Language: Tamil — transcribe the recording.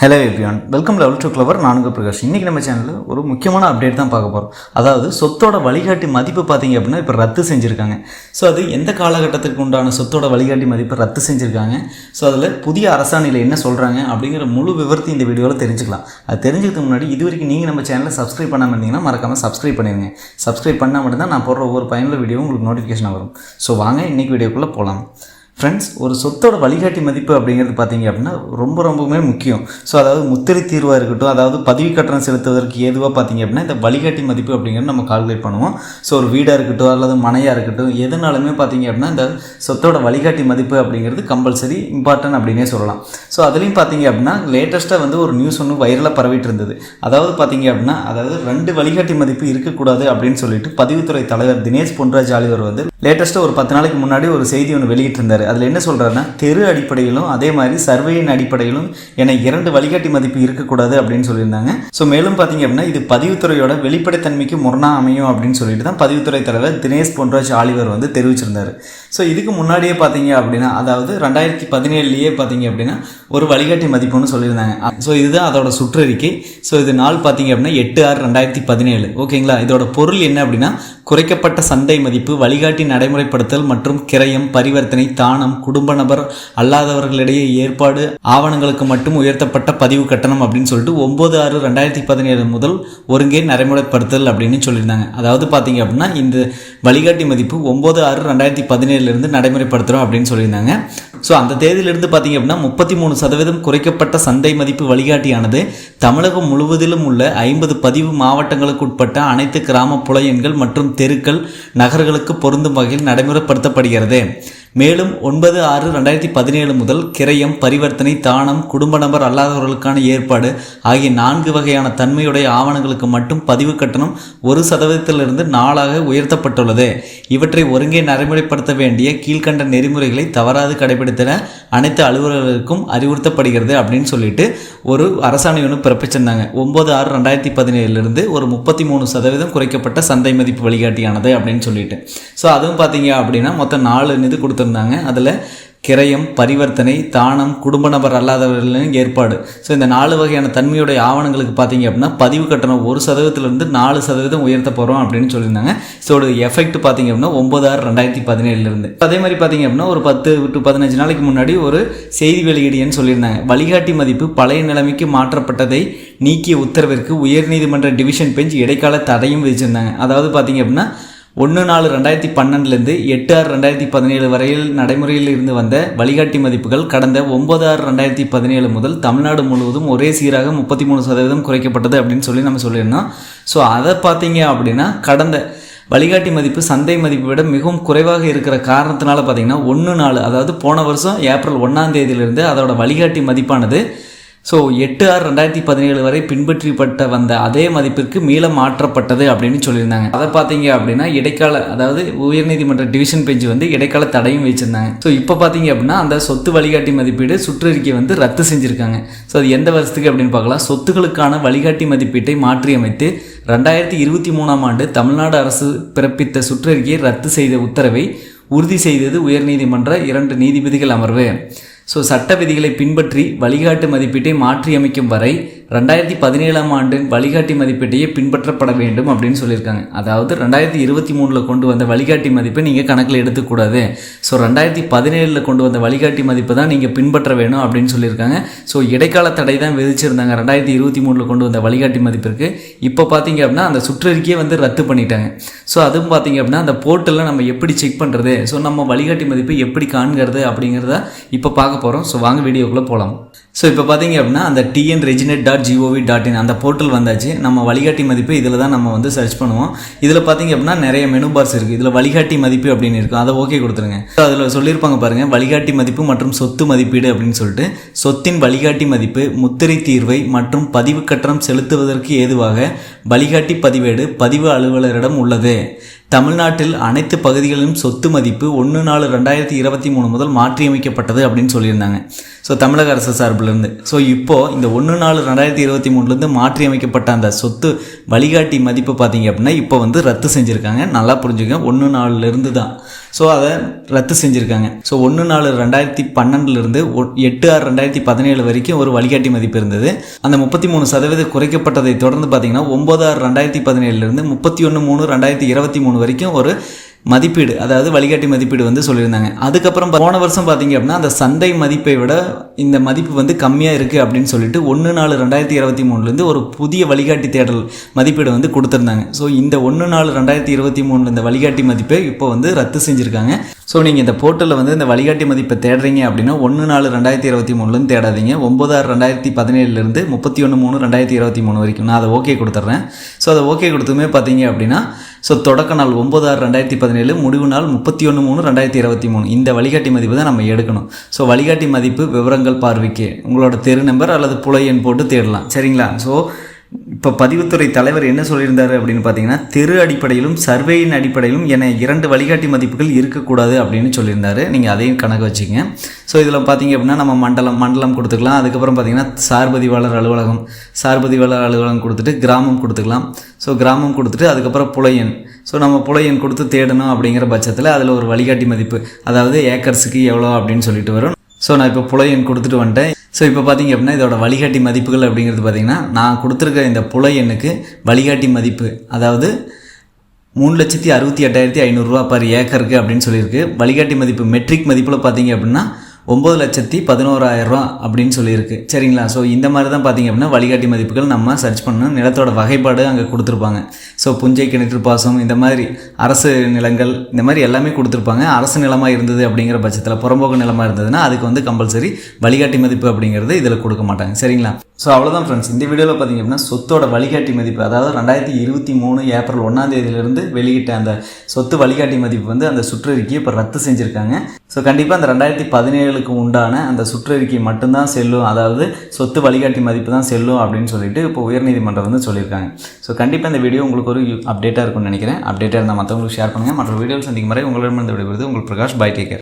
Hello everyone welcome level to clever நான்கு பிரகாஷ். இன்றைக்கி நம்ம சேனலில் ஒரு முக்கியமான அப்டேட் தான் பார்க்க போகிறோம் அதாவது சொத்தோட வழிகாட்டி மதிப்பு பார்த்தீங்க அப்படின்னா இப்போ ரத்து செஞ்சுருக்காங்க. ஸோ அது எந்த காலகட்டத்திற்கு உண்டான சொத்தோட வழிகாட்டி மதிப்பை ரத்து செஞ்சுருக்காங்க? ஸோ அதில் புதிய அரசாணையில் என்ன சொல்கிறாங்க அப்படிங்கிற முழு விவரத்தை இந்த வீடியோவில் தெரிஞ்சுக்கலாம். அது தெரிஞ்சுக்கிறதுக்கு முன்னாடி இது வரைக்கும் நீங்கள் நம்ம சேனலை சப்ஸ்கிரைப் பண்ணாமல் இருந்தீங்கன்னா மறக்காமல் சப்ஸ்கிரைப் பண்ணிடுங்க சப்ஸ்கிரைப் பண்ணால் மட்டும்தான் நான் போடுற ஒவ்வொரு பயனுள்ள வீடியோ உங்களுக்கு நோட்டிஃபிகேஷன் வரும். ஸோ வாங்க இன்றைக்கி வீடியோக்குள்ளே போகலாம் ஃப்ரெண்ட்ஸ் ஒரு சொத்தோட வழிகாட்டி மதிப்பு அப்படிங்கிறது பார்த்தீங்க அப்படின்னா ரொம்ப ரொம்பவுமே முக்கியம். ஸோ அதாவது முத்திரை தீர்வாக இருக்கட்டும் அதாவது பதிவு கட்டணம் செலுத்துவதற்கு ஏதுவாக பார்த்தீங்க அப்படின்னா இந்த வழிகாட்டி மதிப்பு அப்படிங்கிறது நம்ம கால்குலேட் பண்ணுவோம். ஸோ ஒரு வீடாக இருக்கட்டும் அல்லது மனையாக இருக்கட்டும் எதுனாலுமே பார்த்தீங்க அப்படின்னா இந்த சொத்தோட வழிகாட்டி மதிப்பு அப்படிங்கிறது கம்பல்சரி இம்பார்ட்டன்ட் அப்படின்னே சொல்லலாம். ஸோ அதுலேயும் பார்த்தீங்க அப்படின்னா லேட்டஸ்ட்டாக வந்து ஒரு நியூஸ் ஒன்று வைரலாக பரவிட்டு இருந்தது. அதாவது பார்த்தீங்க அப்படின்னா அதாவது ரெண்டு வழிகாட்டி மதிப்பு இருக்கக்கூடாது அப்படின்னு சொல்லிட்டு பதிவுத்துறை தலைவர் தினேஷ் பொன்ராஜ் ஆலிவர் வந்து லேட்டஸ்ட்டாக ஒரு பத்து நாளைக்கு முன்னாடி ஒரு செய்தி ஒன்று வெளியிட்டிருந்தார். அதில் என்ன சொல்கிறாருன்னா தெரு அடிப்படையிலும் அதே மாதிரி சர்வேயின் அடிப்படையிலும் என இரண்டு வழிகாட்டி மதிப்பு இருக்கக்கூடாது அப்படின்னு சொல்லியிருந்தாங்க. ஸோ மேலும் பார்த்தீங்க அப்படின்னா இது பதிவுத்துறையோட வெளிப்படைத்தன்மைக்கு முரணா அமையும் அப்படின்னு சொல்லிட்டு தான் பதிவுத்துறை தலைவர் தினேஷ் பொன்ராஜ் ஆலிவர் வந்து தெரிவிச்சிருந்தார். ஸோ இதுக்கு முன்னாடியே பார்த்தீங்க அப்படின்னா அதாவது ரெண்டாயிரத்தி பதினேழுலேயே பார்த்தீங்க அப்படின்னா ஒரு வழிகாட்டி மதிப்புன்னு சொல்லியிருந்தாங்க. ஸோ இதுதான் அதோட சுற்றறிக்கை. ஸோ இது நாள் பார்த்தீங்க அப்படின்னா எட்டு ஆறு ரெண்டாயிரத்தி பதினேழு. ஓகேங்களா இதோட பொருள் என்ன அப்படின்னா குறைக்கப்பட்ட சந்தை மதிப்பு வழிகாட்டி நடைமுறைப்படுத்தல் மற்றும் கிரயம் பரிவர்த்தனை தானம் குடும்ப நபர் அல்லாதவர்களிடையே ஏற்பாடு ஆவணங்களுக்கு மட்டும் உயர்த்தப்பட்ட பதிவு கட்டணம் அப்படின்னு சொல்லிட்டு ஒம்பது ஆறு ரெண்டாயிரத்தி பதினேழு முதல் ஒருங்கே நடைமுறைப்படுத்தல் அப்படின்னு சொல்லியிருந்தாங்க. அதாவது பார்த்தீங்க அப்படின்னா இந்த வழிகாட்டி மதிப்பு ஒம்பது ஆறு ரெண்டாயிரத்தி பதினேழுலேருந்து நடைமுறைப்படுத்துகிறோம் அப்படின்னு சொல்லியிருந்தாங்க. ஸோ அந்த தேதியிலிருந்து பார்த்தீங்க அப்படின்னா முப்பத்தி மூணு சதவீதம் குறைக்கப்பட்ட சந்தை மதிப்பு வழிகாட்டியானது தமிழகம் முழுவதிலும் உள்ள ஐம்பது பதிவு மாவட்டங்களுக்கு உட்பட்ட அனைத்து கிராம புலையன்கள் மற்றும் தெருக்கள் நகர்களுக்கு பொருந்தும் வகையில் நடைமுறைப்படுத்தப்படுகிறது. மேலும் ஒன்பது ஆறு ரெண்டாயிரத்தி பதினேழு முதல் கிரயம் பரிவர்த்தனை தானம் குடும்ப நபர் அல்லாதவர்களுக்கான ஏற்பாடு ஆகிய நான்கு வகையான தன்மையுடைய ஆவணங்களுக்கு மட்டும் பதிவு கட்டணம் ஒரு சதவீதத்திலிருந்து நாளாக உயர்த்தப்பட்டுள்ளது. இவற்றை ஒருங்கே நடைமுறைப்படுத்த வேண்டிய கீழ்கண்ட நெறிமுறைகளை தவறாது கடைபிடித்தன அனைத்து அலுவலர்களுக்கும் அறிவுறுத்தப்படுகிறது அப்படின்னு சொல்லிட்டு ஒரு அரசாணை ஒன்று பிறப்பிச்சிருந்தாங்க. ஒன்பது ஆறு ரெண்டாயிரத்தி பதினேழுலேருந்து ஒரு முப்பத்தி மூணு சதவீதம் குறைக்கப்பட்ட சந்தை மதிப்பு வழிகாட்டியானது அப்படின்னு சொல்லிட்டு. ஸோ அதுவும் பார்த்தீங்க அப்படின்னா மொத்தம் நாலு இது கொடுத்துருந்தாங்க அதில் கிரயம் பரிவர்த்தனை தானம் குடும்ப நபர் அல்லாதவர்களின் ஏற்பாடு. ஸோ இந்த நாலு வகையான தன்மையுடைய ஆவணங்களுக்கு பார்த்தீங்க அப்படின்னா பதிவு கட்டணம் ஒரு சதவீதத்திலிருந்து நாலு சதவீதம் உயர்த்த போகிறோம் அப்படின்னு சொல்லியிருந்தாங்க. ஸோ ஒரு எஃபெக்ட் பார்த்தீங்க அப்படின்னா ஒம்பது ஆறு ரெண்டாயிரத்தி பதினேழுலேருந்து அதே மாதிரி பார்த்தீங்க அப்படின்னா ஒரு பத்து டு பதினஞ்சு நாளைக்கு முன்னாடி ஒரு செய்தி வெளியீடுன்னு சொல்லியிருந்தாங்க. வழிகாட்டி மதிப்பு பழைய நிலைமைக்கு மாற்றப்பட்டதை நீக்கிய உத்தரவிற்கு உயர்நீதிமன்ற டிவிஷன் பெஞ்ச் இடைக்கால தடையும் விதிச்சிருந்தாங்க. அதாவது பார்த்தீங்க அப்படின்னா ஒன்று நாலு ரெண்டாயிரத்தி பன்னெண்டுலேருந்து எட்டு ஆறு ரெண்டாயிரத்தி பதினேழு வரையில் நடைமுறையில் இருந்து வந்த வழிகாட்டி மதிப்புகள் கடந்த ஒன்பது ஆறு ரெண்டாயிரத்தி பதினேழு முதல் தமிழ்நாடு முழுவதும் ஒரே சீராக முப்பத்தி மூணு சதவீதம் குறைக்கப்பட்டது அப்படின்னு சொல்லி நம்ம சொல்லியிருந்தோம். ஸோ அதை பார்த்தீங்க அப்படின்னா கடந்த வழிகாட்டி மதிப்பு சந்தை மதிப்பை விட மிகவும் குறைவாக இருக்கிற காரணத்தினால பார்த்தீங்கன்னா ஒன்று நாலு அதாவது போன வருஷம் ஏப்ரல் ஒன்றாம் தேதியிலிருந்து அதோட வழிகாட்டி மதிப்பானது ஸோ எட்டு ஆறு ரெண்டாயிரத்தி பதினேழு வரை பின்பற்றப்பட்ட வந்த அதே மதிப்பிற்கு மீள மாற்றப்பட்டது அப்படின்னு சொல்லியிருந்தாங்க. அதை பார்த்தீங்க அப்படின்னா இடைக்கால அதாவது உயர்நீதிமன்ற டிவிஷன் பெஞ்ச் வந்து இடைக்கால தடையும் வச்சிருந்தாங்க ஸோ இப்போ பார்த்தீங்க அப்படின்னா அந்த சொத்து வழிகாட்டி மதிப்பீடு சுற்றறிக்கை வந்து ரத்து செஞ்சுருக்காங்க. ஸோ அது எந்த வருஷத்துக்கு அப்படின்னு பார்க்கலாம். சொத்துக்களுக்கான வழிகாட்டி மதிப்பீட்டை மாற்றியமைத்து ரெண்டாயிரத்தி இருபத்தி மூணாம் ஆண்டு தமிழ்நாடு அரசு பிறப்பித்த சுற்றறிக்கையை ரத்து செய்த உத்தரவை உறுதி செய்தது உயர்நீதிமன்ற இரண்டு நீதிபதிகள் அமர்வு. ஸோ சட்ட விதிகளை பின்பற்றி வழிகாட்டு மதிப்பீட்டை மாற்றியமைக்கும் வரை ரெண்டாயிரத்தி பதினேழாம் ஆண்டின் வழிகாட்டி மதிப்பீட்டையே பின்பற்றப்பட வேண்டும் அப்படின்னு சொல்லியிருக்காங்க. அதாவது ரெண்டாயிரத்தி இருபத்தி மூணில் கொண்டு வந்த வழிகாட்டி மதிப்பை நீங்கள் கணக்கில் எடுத்துக்கூடாது. ஸோ ரெண்டாயிரத்தி பதினேழில் கொண்டு வந்த வழிகாட்டி மதிப்பை தான் நீங்கள் பின்பற்ற வேணும் அப்படின்னு சொல்லியிருக்காங்க. ஸோ இடைக்கால தடை தான் விதிச்சிருந்தாங்க. ரெண்டாயிரத்தி இருபத்தி மூணில் கொண்டு வந்த வழிகாட்டி மதிப்பிற்கு. இப்போ பார்த்தீங்க அப்படின்னா அந்த சுற்றறிக்கையை வந்து ரத்து பண்ணிட்டாங்க. ஸோ அதுவும் பார்த்தீங்க அப்படின்னா அந்த போர்ட்டலில் நம்ம எப்படி செக் பண்ணுறது ஸோ நம்ம வழிகாட்டி மதிப்பை எப்படி காண்கிறது அப்படிங்கிறத இப்போ பார்க்க போகிறோம் ஸோ வாங்க வீடியோக்குள்ளே போகலாம் ஸோ இப்போ பார்த்தீங்க அப்படின்னா அந்த TN reginet dot gov dot in அந்த போர்ட்டல் வந்தாச்சு. நம்ம வழிகாட்டி மதிப்பு இதில் தான் நம்ம வந்து சர்ச் பண்ணுவோம். இதில் பார்த்தீங்க அப்படின்னா நிறைய மெனு பார்ஸ் இருக்குது இதில் வழிகாட்டி மதிப்பு அப்படின்னு இருக்கும். அதை ஓகே கொடுத்துருங்க. ஸோ அதில் சொல்லியிருப்பாங்க பாருங்கள் வழிகாட்டி மதிப்பு மற்றும் சொத்து மதிப்பீடு அப்படின்னு சொல்லிட்டு. சொத்தின் வழிகாட்டி மதிப்பு முத்திரை தீர்வை மற்றும் பதிவு கட்டணம் செலுத்துவதற்கு ஏதுவாக வழிகாட்டி பதிவேடு பதிவு அலுவலரிடம் உள்ளது. தமிழ்நாட்டில் அனைத்து பகுதிகளிலும் சொத்து மதிப்பு ஒன்று நாலு ரெண்டாயிரத்தி இருபத்தி மூணு முதல் மாற்றியமைக்கப்பட்டது அப்படின்னு சொல்லியிருந்தாங்க. ஸோ தமிழக அரசு சார்பிலேருந்து. ஸோ இப்போது இந்த ஒன்று நாலு ரெண்டாயிரத்தி இருபத்தி மூணுலேருந்து மாற்றி அமைக்கப்பட்ட அந்த சொத்து வழிகாட்டி மதிப்பு பார்த்தீங்க அப்படின்னா இப்போ வந்து ரத்து செஞ்சுருக்காங்க. நல்லா புரிஞ்சுங்க ஒன்று நாலுலேருந்து தான். ஸோ அதை ரத்து செஞ்சுருக்காங்க. ஸோ ஒன்று நாலு ரெண்டாயிரத்தி பன்னெண்டுலேருந்து எட்டு ஆறு ரெண்டாயிரத்தி பதினேழு வரைக்கும் ஒரு வழிகாட்டி மதிப்பு இருந்தது. அந்த முப்பத்தி மூணு சதவீதம் குறைக்கப்பட்டதை தொடர்ந்து பார்த்தீங்கன்னா ஒம்பது ஆறு ரெண்டாயிரத்தி பதினேழுலேருந்து முப்பத்தி ஒன்று மூணு ரெண்டாயிரத்தி இருபத்தி மூணு வரைக்கும் ஒரு மதிப்பீடு அதாவது வழிகாட்டி மதிப்பீடு வந்து சொல்லியிருந்தாங்க. அதுக்கப்புறம் போன வருஷம் பார்த்தீங்க அப்படின்னா அந்த சந்தை மதிப்பை விட இந்த மதிப்பு வந்து கம்மியாக இருக்குது அப்படின்னு சொல்லிட்டு ஒன்று நாலு ரெண்டாயிரத்தி இருபத்தி மூணுலேருந்து ஒரு புதிய வழிகாட்டி தேடல் மதிப்பீடு வந்து கொடுத்துருந்தாங்க. ஸோ இந்த ஒன்று நாலு ரெண்டாயிரத்தி இருபத்தி மூணுல இந்த வழிகாட்டி மதிப்பை இப்போ வந்து ரத்து செஞ்சுருக்காங்க. ஸோ நீங்கள் இந்த போர்ட்டலில் வந்து இந்த வழிகாட்டி மதிப்பை தேடுறீங்க அப்படின்னா ஒன்று நாலு ரெண்டாயிரத்தி இருபத்தி மூணுலேருந்து தேடாதீங்க. ஒம்பது ஆறு ரெண்டாயிரத்தி பதினேழுலேருந்து முப்பத்தி ஒன்று மூணு ரெண்டாயிரத்தி இருபத்தி மூணு வரைக்கும். நான் அதை ஓகே கொடுத்துட்றேன் ஸோ அதை ஓகே கொடுத்துமே பார்த்தீங்க அப்படின்னா ஸோ தொடக்க நாள் ஒம்பது ஆறு ரெண்டாயிரத்தி பதினேழு முடிவு நாள் முப்பத்தி ஒன்று மூணு ரெண்டாயிரத்தி இருபத்தி மூணு. இந்த வழிகாட்டி மதிப்பு தான் நம்ம எடுக்கணும். ஸோ வழிகாட்டி மதிப்பு விவரங்கள் பார்வைக்கு. உங்களோட தெரு நம்பர் அல்லது புலையன் போட்டு தேடலாம். சரிங்களா? ஸோ இப்போ பதிவுத்துறை தலைவர் என்ன சொல்லியிருந்தார் அப்படின்னு பார்த்தீங்கன்னா தெரு அடிப்படையிலும் சர்வேயின் அடிப்படையிலும் என இரண்டு வழிகாட்டி மதிப்புகள் இருக்கக்கூடாது அப்படின்னு சொல்லியிருந்தாரு. நீங்கள் அதையும் கணக்கு வச்சுங்க ஸோ இதில் பார்த்தீங்க அப்படின்னா நம்ம மண்டலம் மண்டலம் கொடுத்துக்கலாம். அதுக்கப்புறம் பார்த்தீங்கன்னா சார்பதிவாளர் அலுவலகம் சார்பதிவாளர் அலுவலகம் கொடுத்துட்டு கிராமம் கொடுத்துக்கலாம். ஸோ கிராமம் கொடுத்துட்டு அதுக்கப்புறம் புலையன் ஸோ நம்ம புலையன் கொடுத்து தேடணும் அப்படிங்கிற பட்சத்தில் அதில் ஒரு வழிகாட்டி மதிப்பு அதாவது ஏக்கர்ஸுக்கு எவ்வளோ அப்படின்னு சொல்லிட்டு வரும். ஸோ நான் இப்போ புலையன் கொடுத்துட்டு வந்துட்டேன். ஸோ இப்போ பார்த்தீங்க அப்படின்னா இதோட வழிகாட்டி மதிப்புகள் அப்படிங்கிறது பார்த்தீங்கன்னா நான் கொடுத்துருக்க இந்த புலை எண்ணுக்கு வழிகாட்டி மதிப்பு அதாவது மூணு லட்சத்தி அறுபத்தி எட்டாயிரத்தி ஐநூறுரூவா பர் ஏக்கருக்கு அப்படின்னு சொல்லியிருக்கு. வழிகாட்டி மதிப்பு மெட்ரிக் மதிப்பில் பார்த்தீங்க அப்படின்னா ஒம்பது லட்சத்தி பதினோராயிரரூவா அப்படின்னு சொல்லியிருக்கு. சரிங்களா? ஸோ இந்த மாதிரி தான் பார்த்தீங்க அப்படின்னா வழிகாட்டி மதிப்புகள் நம்ம சர்ச் பண்ணணும் நிலத்தோட வகைப்பாடு அங்கே கொடுத்துருப்பாங்க. ஸோ புஞ்சை கிணற்று பாசம் இந்த மாதிரி அரசு நிலங்கள் இந்த மாதிரி எல்லாமே கொடுத்துருப்பாங்க. அரசு நிலமாக இருந்தது அப்படிங்கிற பட்சத்தில் புறம்போக்கு நிலமாக இருந்ததுன்னா அதுக்கு வந்து கம்பல்சரி வழிகாட்டி மதிப்பு அப்படிங்கிறது இதில் கொடுக்க மாட்டாங்க. சரிங்களா? ஸோ அவ்வளோதான் ஃப்ரெண்ட்ஸ் இந்த வீடியோவில் பார்த்திங்க அப்படின்னா சொத்தோட வழிகாட்டி மதிப்பு அதாவது ரெண்டாயிரத்தி இருபத்தி மூணு ஏப்ரல் ஒன்றாம் தேதியிலிருந்து வெளியிட்ட அந்த சொத்து வழிகாட்டி மதிப்பு வந்து அந்த சுற்றறிக்கையை இப்போ ரத்து செஞ்சுருக்காங்க. ஸோ கண்டிப்பாக அந்த ரெண்டாயிரத்தி பதினேழுக்கு உண்டான அந்த சுற்றறிக்கை மட்டும்தான் செல்லும். அதாவது சொத்து வழிகாட்டி மதிப்பு தான் செல்லும் அப்படின்னு சொல்லிட்டு இப்போ உயர்நீதிமன்றம் வந்து சொல்லியிருக்காங்க. ஸோ கண்டிப்பாக இந்த வீடியோ உங்களுக்கு ஒரு அப்டேட்டாக இருக்கும்னு நினைக்கிறேன். அப்டேட்டாக இருந்தால் மற்றவங்களுக்கு ஷேர் பண்ணுங்கள் மற்ற வீடியோவில் சந்திக்கும் வரை உங்களிடமிருந்து விடுவது உங்கள் பிரகாஷ் பை டேக்கர்